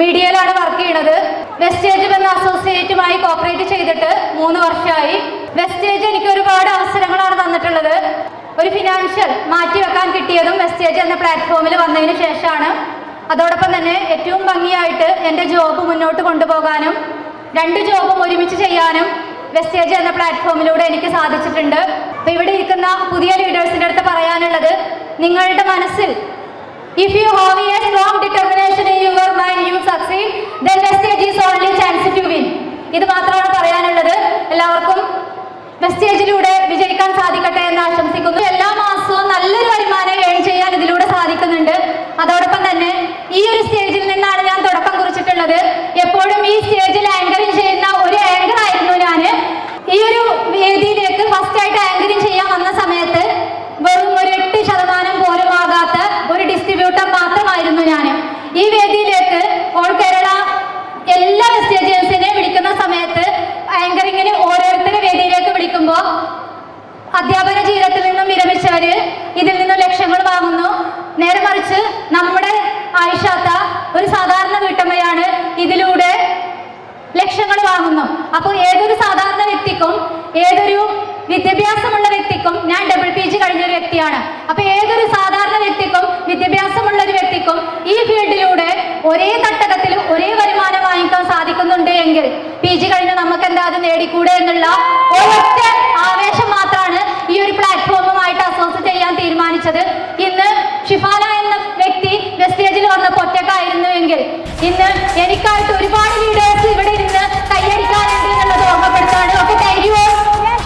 മീഡിയയിലാണ് work ചെയ്യുന്നത് വെസ്റ്റേജ് എന്ന അസോസിയേറ്റുമായി കോപ്പറേറ്റ് ചെയ്തിട്ട് മൂന്ന് വർഷമായി വെസ്റ്റേജ് എനിക്ക് ഒരുപാട് അവസരങ്ങളാണ് തന്നിട്ടുള്ളത്. ഒരു ഫിനാൻഷ്യൽ മാറ്റിവെക്കാൻ കിട്ടിയതും വെസ്റ്റേജ് എന്ന പ്ലാറ്റ്ഫോമിൽ വന്നതിന് ശേഷമാണ്. അതോടൊപ്പം തന്നെ ഏറ്റവും ഭംഗിയായിട്ട് എന്റെ ജോബ് മുന്നോട്ട് കൊണ്ടുപോകാനും രണ്ട് ജോബും ഒരുമിച്ച് ചെയ്യാനും വെസ്റ്റേജ് എന്ന പ്ലാറ്റ്ഫോമിലൂടെ എനിക്ക് സാധിച്ചിട്ടുണ്ട്. അപ്പോൾ ഇവിടെ ഇരിക്കുന്ന പുതിയ ലീഡേഴ്സിന്റെ അടുത്ത് പറയാനുള്ളത് നിങ്ങളുടെ മനസ്സിൽ If you have a strong determination in your mind, you succeed, then Vestige is only chance to win. ഇത് മാത്രമാണ് പറയാനുള്ളത് എല്ലാവർക്കും വെസ്റ്റേജിലൂടെ ലക്ഷ്യങ്ങൾ വാങ്ങുന്നു. അപ്പോൾ ഏതൊരു സാധാരണ വ്യക്തിക്കും ഏതൊരു വിദ്യാഭ്യാസമുള്ള വ്യക്തിക്കും ഞാൻ ഡബിൾ പി ജി കഴിഞ്ഞ ഒരു വ്യക്തിയാണ്. അപ്പൊ ഏതൊരു സാധാരണ വ്യക്തിക്കും വിദ്യാഭ്യാസമുള്ള ഒരു വ്യക്തിക്കും ഈ ഫീൽഡിലൂടെ ഒരേ തട്ടകത്തിൽ ഒരേ വരുമാനം വാങ്ങിക്കാൻ സാധിക്കുന്നുണ്ട് എങ്കിൽ പി ജി കഴിഞ്ഞ് നമുക്ക് എന്താ അത് നേടിക്കൂടെ എന്നുള്ള ഒരൊറ്റ ആവേശം മാത്രമാണ് ഈ ഒരു പ്ലാറ്റ്ഫോമുമായിട്ട് അസോസിയേറ്റ് ചെയ്യാൻ തീരുമാനിച്ചത്. ഇന്ന് ഷിഫാന എന്ന വ്യക്തി വെസ്റ്റേജിൽ വന്ന ഒറ്റക്കായിരുന്നു എങ്കിൽ ഇന്ന് എനിക്കായിട്ട് ഒരുപാട്